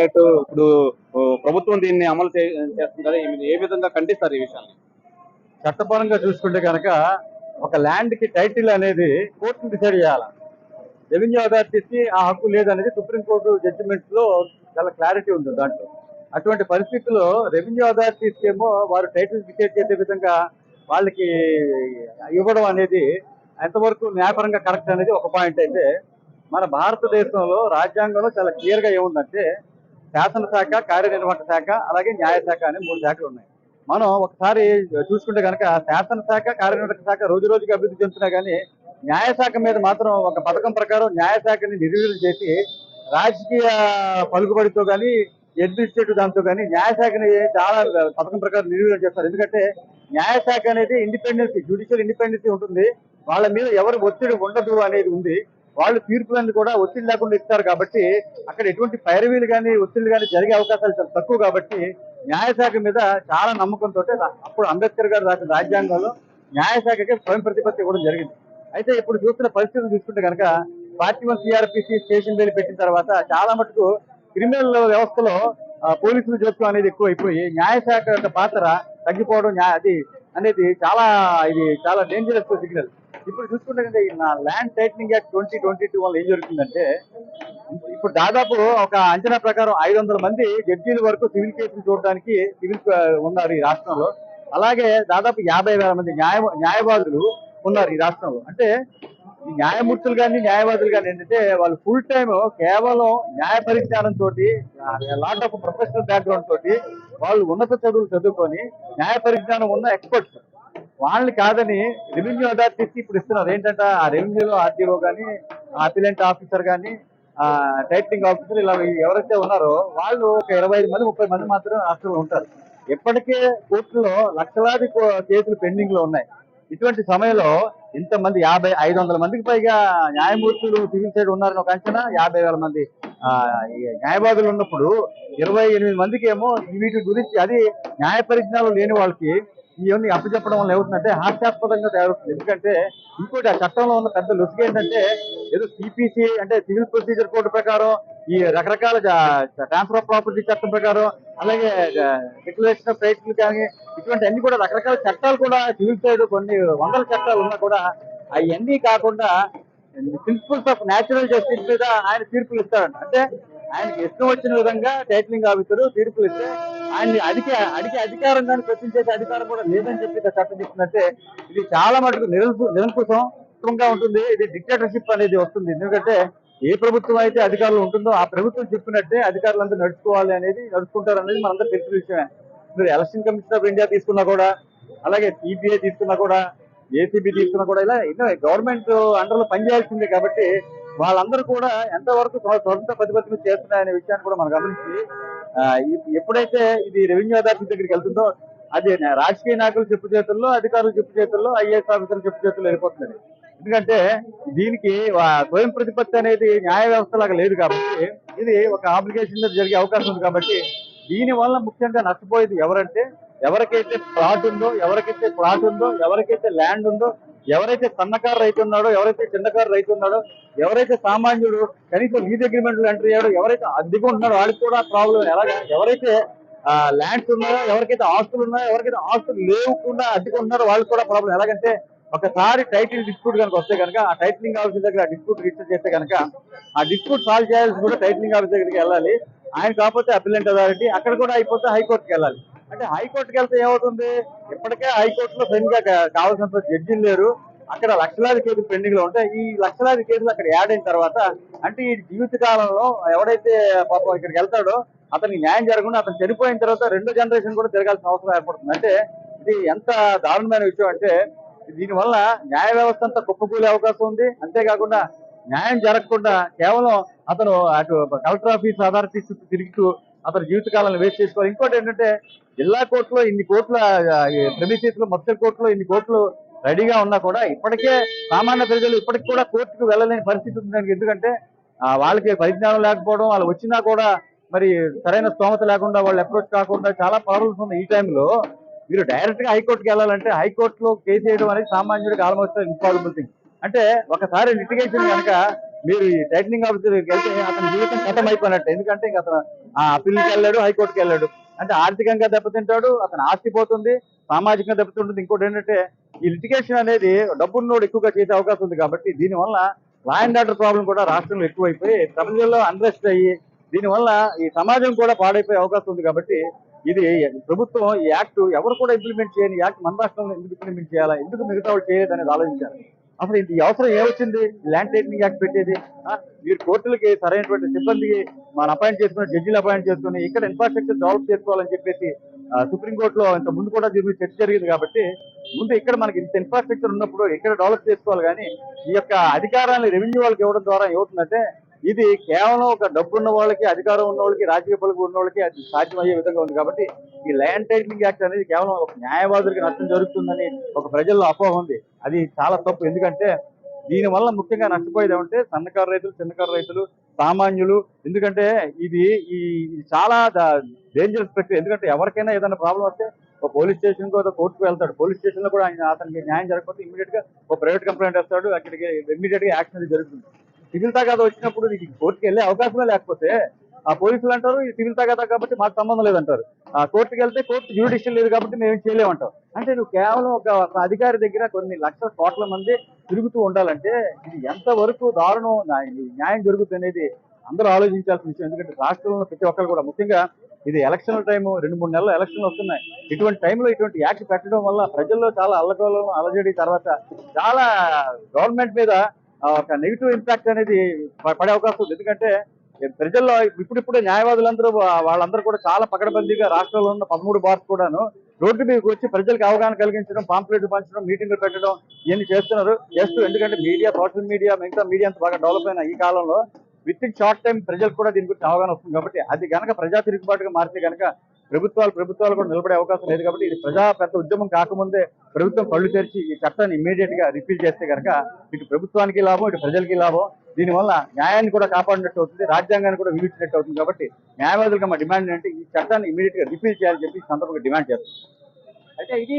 Act ఇప్పుడు ప్రభుత్వం దీన్ని అమలు చేస్తుంది? కదా ఏ విధంగా ఖండిస్తారు ఈ విషయాన్ని చట్టపరంగా చూసుకుంటే కనుక ఒక ల్యాండ్కి టైటిల్ అనేది కోర్టును డిసైడ్ చేయాలి? రెవెన్యూ అథారిటీకి ఆ హక్కు లేదనేది సుప్రీంకోర్టు జడ్జిమెంట్స్లో చాలా క్లారిటీ ఉంది దాంట్లో. అటువంటి పరిస్థితుల్లో రెవెన్యూ అథారిటీస్ ఏమో వారు టైటిల్ డిసైడ్ చేసే విధంగా వాళ్ళకి ఇవ్వడం అనేది ఎంతవరకు న్యాయపరంగా కరెక్ట్ అనేది ఒక పాయింట్ అయితే మన భారతదేశంలో రాజ్యాంగంలో చాలా క్లియర్గా ఏముందంటే శాసనశాఖ కార్యనిర్వహణ శాఖ అలాగే న్యాయశాఖ అనే మూడు శాఖలు ఉన్నాయి. మనం ఒకసారి చూసుకుంటే కనుక శాసనశాఖ కార్యనిర్వహణ శాఖ రోజు రోజుకి అభివృద్ధి చెందుతున్నా కానీ న్యాయశాఖ మీద మాత్రం ఒక పథకం ప్రకారం న్యాయశాఖని నిర్వీర్యం చేసి రాజకీయ పలుకుబడితో కానీ అడ్మినిస్ట్రేటివ్ దాంతో కానీ న్యాయశాఖని చాలా పథకం ప్రకారం నిర్వీర్యం చేస్తారు. ఎందుకంటే న్యాయశాఖ అనేది ఇండిపెండెన్సీ జ్యుడిషియల్ ఇండిపెండెన్సీ ఉంటుంది. వాళ్ళ మీద ఎవరు ఒత్తిడి ఉండదు అనేది ఉంది. వాళ్ళు తీర్పులన్నీ కూడా ఒత్తిడి లేకుండా ఇస్తారు కాబట్టి అక్కడ ఎటువంటి పైరవీలు కానీ ఒత్తిడి కానీ జరిగే అవకాశాలు చాలా తక్కువ కాబట్టి న్యాయశాఖ మీద చాలా నమ్మకంతో అప్పుడు అంబేద్కర్ గారు రాసిన రాజ్యాంగంలో న్యాయశాఖకి స్వయం ప్రతిపత్తి ఇవ్వడం జరిగింది. అయితే ఇప్పుడు చూస్తున్న పరిస్థితులు చూసుకుంటే కనుక party one CRPC station bill పెట్టిన తర్వాత చాలా మటుకు క్రిమినల్ వ్యవస్థలో పోలీసులు పోలీసుల జోక్యం అనేది ఎక్కువైపోయి న్యాయశాఖ యొక్క పాత్ర తగ్గిపోవడం అది అనేది చాలా ఇది చాలా డేంజరస్ సిగ్నల్ ఇప్పుడు చూసుకుంటే ఈ నా land titling act twenty twenty two వల్ల ఏం జరుగుతుందంటే ఇప్పుడు దాదాపు ఒక అంచనా ప్రకారం ఐదు వందల మంది జడ్జీల వరకు సివిల్ కేసులు చూడడానికి సివిల్ ఉన్నారు ఈ రాష్ట్రంలో. అలాగే దాదాపు యాభై వేల మంది న్యాయ న్యాయవాదులు ఉన్నారు ఈ రాష్ట్రంలో. అంటే న్యాయమూర్తులు కానీ న్యాయవాదులు కానీ ఏంటంటే వాళ్ళు ఫుల్ టైమ్ కేవలం న్యాయ పరిజ్ఞానం తోటి లాట్ ఆఫ్ ప్రొఫెషనల్ బ్యాక్గ్రౌండ్ తోటి వాళ్ళు ఉన్నత చదువులు చదువుకొని న్యాయ పరిజ్ఞానం ఉన్న ఎక్స్పర్ట్స్ వాళ్ళని కాదని రెవెన్యూ అథారిటీస్ ఇప్పుడు ఇస్తున్నారు. ఏంటంటే ఆ రెవెన్యూలో ఆర్టీఓ కానీ అపిలెంట్ ఆఫీసర్ కానీ టైటింగ్ ఆఫీసర్ ఇలా ఎవరైతే ఉన్నారో వాళ్ళు ఒక ఇరవై ఐదు మంది ముప్పై మంది మాత్రమే రాష్ట్రంలో ఉంటారు. ఇప్పటికే కోర్టులో లక్షలాది కో- కేసులు పెండింగ్లో ఉన్నాయి. ఇటువంటి సమయంలో ఇంతమంది యాభై ఐదు వందల మందికి పైగా న్యాయమూర్తులు సివిల్ సైడ్ ఉన్నారని ఒక అంచనా యాభై వేల మంది ఆ, ఈ న్యాయవాదులు ఉన్నప్పుడు ఇరవై ఎనిమిది మందికి ఏమో వీటి గురించి అది న్యాయ పరిజ్ఞానం లేని వాళ్ళకి ఇవన్నీ అప్పచెప్పడం వల్ల ఏమవుతుందంటే హాస్యాస్పదంగా తయారవుతుంది. ఎందుకంటే ఇంకోటి ఆ చట్టంలో ఉన్న పెద్ద లుసుగు ఏంటంటే ఏదో సిపిసి అంటే సివిల్ ప్రొసీజర్ కోడ్ ప్రకారం ఈ రకరకాల ట్రాన్స్ఫర్ ఆఫ్ ప్రాపర్టీ చట్టం ప్రకారం అలాగే డిక్లరేషన్ ఆఫ్ రైట్స్ కానీ ఇటువంటి అన్ని కూడా రకరకాల చట్టాలు కూడా సివిల్ సైడ్ కొన్ని వందల చట్టాలు ఉన్నా కూడా అవన్నీ కాకుండా ప్రిన్సిపల్స్ ఆఫ్ న్యాచురల్ జస్టిస్ మీద ఆయన తీర్పులు ఇస్తారంట. అంటే ఆయనకి ఇష్టం వచ్చిన విధంగా టైటిలింగ్ ఆఫీసర్ తీర్పులు ఇస్తే ఆయన్ని అడిగే అడిగే అధికారం కానీ ప్రశ్నించే అధికారం కూడా లేదని చెప్పి చట్టం చెప్తుందంటే ఇది చాలా మటుకు నిరంకు నిరంకుశంగా ఉంటుంది. ఇది డిక్టేటర్షిప్ అనేది వస్తుంది. ఎందుకంటే ఏ ప్రభుత్వం అయితే అధికారులు ఉంటుందో ఆ ప్రభుత్వం చెప్పినట్టే అధికారులందరూ నడుచుకోవాలి అనేది నడుచుకుంటారు అనేది మనందరూ తెలిసిన విషయమే. మీరు ఎలక్షన్ కమిషన్ ఆఫ్ ఇండియా తీసుకున్నా కూడా అలాగే సిపిఐ తీసుకున్నా కూడా ఏసీబీ తీసుకున్నా కూడా ఇలా ఎన్నో గవర్నమెంట్ అండర్లో పనిచేయాల్సిందే కాబట్టి వాళ్ళందరూ కూడా ఎంతవరకు స్వతంత్ర సొంత ప్రతిపత్తి చేస్తున్నాయనే విషయాన్ని కూడా మనం గమనించి ఎప్పుడైతే ఇది రెవెన్యూ అథారిటీ దగ్గరికి వెళ్తుందో అది రాజకీయ నాయకులు చెప్పు చేతుల్లో అధికారులు చెప్పు చేతుల్లో ఐఏఎస్ ఆఫీసర్లు చెప్పు చేతుల్లో వెళ్ళిపోతుంది ఎందుకంటే దీనికి స్వయం ప్రతిపత్తి అనేది న్యాయ వ్యవస్థ లాగా లేదు కాబట్టి ఇది ఒక ఆబ్లిగేషన్ మీద జరిగే అవకాశం ఉంది కాబట్టి దీని వల్ల ముఖ్యంగా నష్టపోయేది ఎవరంటే ఎవరికైతే ప్లాట్ ఉందో ఎవరికైతే ప్లాట్ ఉందో ఎవరికైతే ల్యాండ్ ఉందో ఎవరైతే సన్నకారు రైతు ఉన్నాడో ఎవరైతే చిన్నకారు రైతు ఉన్నాడో ఎవరైతే సామాన్యుడు కనీసం లీజ్ అగ్రిమెంట్లు ఎంటర్ అయ్యాడో ఎవరైతే అద్దెకు ఉంటున్నాడో వాళ్ళకి కూడా ప్రాబ్లం ఎలాగా? ఎవరైతే ల్యాండ్స్ ఉన్నాయో ఎవరికైతే ఆస్తులు ఉన్నాయో ఎవరికైతే ఆస్తులు లేకుండా అద్దెకు ఉన్నారో వాళ్ళకి కూడా ప్రాబ్లం ఎలాగంటే ఒకసారి టైటిల్ డిస్ప్యూట్ కనుక వస్తే కనుక ఆ టైటిలింగ్ ఆఫీస్ దగ్గర డిస్ప్యూట్ రిజిస్టర్ చేస్తే కనుక ఆ డిస్ప్యూట్ సాల్వ్ చేయాల్సి కూడా టైటిలింగ్ ఆఫీస్ దగ్గరికి వెళ్ళాలి. ఆయన కాకపోతే అపిలెంట్ అథారిటీ అక్కడ కూడా అయిపోతే హైకోర్టుకి వెళ్ళాలి. అంటే హైకోర్టుకి వెళ్తే ఏమవుతుంది? ఇప్పటికే హైకోర్టులో సరిగ్గా కా- కావాల్సినంత జడ్జిలు లేరు. అక్కడ లక్షలాది కేసులు పెండింగ్లో ఉంటాయి. ఈ లక్షలాది కేసులు అక్కడ యాడ్ అయిన తర్వాత అంటే ఈ జీవిత కాలంలో ఎవడైతే పాపం ఇక్కడికి వెళ్తాడో అతనికి న్యాయం జరగకుండా అతను చనిపోయిన తర్వాత రెండో జనరేషన్ కూడా తిరగాల్సిన అవసరం ఏర్పడుతుంది. అంటే ఇది ఎంత దారుణమైన విషయం అంటే దీనివల్ల న్యాయ వ్యవస్థ అంతా కుప్పకూలే అవకాశం ఉంది. అంతేకాకుండా న్యాయం జరగకుండా కేవలం అతను అటు కలెక్టర్ ఆఫీస్ అథారిటీ చుట్టూ తిరుగుతూ అతని జీవితకాలను వేస్ట్ చేసుకోవాలి. ఇంకోటి ఏంటంటే జిల్లా కోర్టులో ఇన్ని కోట్ల ప్రెమిసెస్లో మొత్తం కోర్టులో ఇన్ని కోట్లు రెడీగా ఉన్నా కూడా ఇప్పటికే సామాన్య ప్రజలు ఇప్పటికి కూడా కోర్టుకు వెళ్ళలేని పరిస్థితి ఉంది ఎందుకంటే వాళ్ళకి పరిజ్ఞానం లేకపోవడం వాళ్ళు వచ్చినా కూడా మరి సరైన స్తోమత లేకుండా వాళ్ళు అప్రోచ్ కాకుండా చాలా ప్రాబ్లమ్స్ ఉన్నాయి ఈ టైంలో మీరు డైరెక్ట్గా హైకోర్టుకి వెళ్ళాలంటే హైకోర్టులో కేసు వేయడం అనేది సామాన్యుడికి ఆల్మోస్ట్ ఇంపాసిబుల్ థింగ్ అంటే ఒకసారి లిటిగేషన్ కనుక మీరు ఈ టైటనింగ్ ఆఫీసర్కి వెళ్తే అతని జీవితం కథం అయిపోయినట్టు ఎందుకంటే ఇంకా అతను ఆ అప్పీల్కి వెళ్ళాడు హైకోర్టుకి వెళ్ళాడు. అంటే ఆర్థికంగా దెబ్బతింటాడు అతను ఆస్తి పోతుంది సామాజికంగా దెబ్బతింటుంది. ఇంకోటి ఏంటంటే ఈ లిటిగేషన్ అనేది డబ్బున్నోడు ఎక్కువగా చేసే అవకాశం ఉంది కాబట్టి దీనివల్ల లా అండ్ ఆర్డర్ ప్రాబ్లం కూడా రాష్ట్రంలో ఎక్కువైపోయి ప్రజల్లో అన్రెస్ట్ అయ్యి దీనివల్ల ఈ సమాజం కూడా పాడైపోయే అవకాశం ఉంది కాబట్టి ఇది ప్రభుత్వం ఈ యాక్ట్ ఎవరు కూడా ఇంప్లిమెంట్ చేయని యాక్ట్ మన రాష్ట్రంలో ఎందుకు ఇంప్లిమెంట్ చేయాలా ఎందుకు మిగతా వాళ్ళు చేయలేదనేది ఆలోచించాలి. అసలు ఇది అవసరం ఏమొచ్చింది? ల్యాండ్ టైటింగ్ యాక్ట్ పెట్టేది. మీరు కోర్టులకి సరైనటువంటి సిబ్బందికి మన అపాయింట్ చేసుకుని జడ్జిలు అపాయింట్ చేసుకుని ఇక్కడ ఇన్ఫ్రాస్ట్రక్చర్ డెవలప్ చేసుకోవాలని చెప్పేసి సుప్రీంకోర్టులో ఇంత ముందు కూడా దీని చర్చ జరిగింది కాబట్టి ముందు ఇక్కడ మనకి ఇంత ఇన్ఫ్రాస్ట్రక్చర్ ఉన్నప్పుడు ఇక్కడ డెవలప్ చేసుకోవాలి కానీ ఈ యొక్క అధికారాన్ని రెవెన్యూ వాళ్ళకి ఇవ్వడం ద్వారా ఏమవుతుందంటే ఇది కేవలం ఒక డబ్బు ఉన్న వాళ్ళకి అధికారం ఉన్న వాళ్ళకి రాజకీయ పలుకు ఉన్న వాళ్ళకి అది సాధ్యమయ్యే విధంగా ఉంది కాబట్టి ఈ ల్యాండ్ టైటిలింగ్ యాక్ట్ అనేది కేవలం ఒక న్యాయవాదులకి నష్టం జరుగుతుందని ఒక ప్రజల్లో అపోహ ఉంది. అది చాలా తప్పు. ఎందుకంటే దీనివల్ల ముఖ్యంగా నష్టపోయేది ఏమంటే సన్నకారు రైతులు చిన్నకారు రైతులు సామాన్యులు. ఎందుకంటే ఇది ఈ చాలా డేంజరస్ ప్రక్రియ. ఎందుకంటే ఎవరికైనా ఏదైనా ప్రాబ్లం వస్తే ఒక పోలీస్ స్టేషన్కి ఒక కోర్టుకు వెళ్తాడు. పోలీస్ స్టేషన్లో కూడా ఆయన అతనికి న్యాయం జరగకపోతే ఇమీడియట్గా ఒక ప్రైవేట్ కంప్లైంట్ వేస్తాడు. అక్కడికి ఇమీడియట్గా యాక్షన్ జరుగుతుంది. సివిల్ తగాదా వచ్చినప్పుడు నీకు కోర్టుకి వెళ్ళే అవకాశమే లేకపోతే ఆ పోలీసులు అంటారు ఈ సివిల్ తగాదా కాబట్టి మాకు సంబంధం లేదంటారు. ఆ కోర్టుకి వెళ్తే కోర్టు జ్యూడిషియల్ లేదు కాబట్టి మేము ఏం చేయలేమంటాం అంటే నువ్వు కేవలం ఒక అధికారి దగ్గర కొన్ని లక్షల కోట్ల మంది తిరుగుతూ ఉండాలంటే ఇది ఎంతవరకు దారుణం? న్యాయం జరుగుతుంది అందరూ ఆలోచించాల్సిన విషయం. ఎందుకంటే రాష్ట్రంలో ప్రతి ఒక్కరు కూడా ముఖ్యంగా ఇది ఎలక్షన్ టైం రెండు మూడు నెలలు ఎలక్షన్లు వస్తున్నాయి. ఇటువంటి టైంలో ఇటువంటి యాక్ట్ పెట్టడం వల్ల ప్రజల్లో చాలా అల్లకోలం అలజడి తర్వాత చాలా గవర్నమెంట్ మీద ఒక నెగిటివ్ ఇంపాక్ట్ అనేది పడే అవకాశం ఉంది. ఎందుకంటే ప్రజల్లో ఇప్పుడిప్పుడే న్యాయవాదులందరూ వాళ్ళందరూ కూడా చాలా పకడబందీగా రాష్ట్రంలో ఉన్న పదమూడు బార్స్ కూడాను రోడ్డు మీదకి వచ్చి ప్రజలకు అవగాహన కలిగించడం పాంప్లెట్ పంచడం మీటింగ్లు పెట్టడం ఇవన్నీ చేస్తున్నారు. చేస్తూ ఎందుకంటే మీడియా సోషల్ మీడియా మిగతా మీడియా అంత బాగా డెవలప్ అయిన ఈ కాలంలో విత్ ఇన్ షార్ట్ టైం ప్రజలకు కూడా దీని గురించి అవగాహన వస్తుంది కాబట్టి అది గనక ప్రజా తిరుగుబాటుగా మారితే గనక ప్రభుత్వాలు ప్రభుత్వాలు కూడా నిలబడే అవకాశం లేదు కాబట్టి ఇది ప్రజా పెద్ద ఉద్యమం కాకముందే ప్రభుత్వం కళ్ళు తెరిచి ఈ చట్టాన్ని ఇమ్మీడియట్గా రిపీల్ చేస్తే గనక ఇటు ప్రభుత్వానికి లాభం ఇటు ప్రజలకి లాభం. దీనివల్ల న్యాయాన్ని కూడా కాపాడినట్టు అవుతుంది రాజ్యాంగాన్ని కూడా విలువించినట్టు అవుతుంది కాబట్టి న్యాయవాదులకు మా డిమాండ్ ఏంటంటే ఈ చట్టాన్ని ఇమీడియట్గా రిపీల్ చేయాలని చెప్పి సందర్భంగా డిమాండ్ చేస్తుంది అయితే ఇది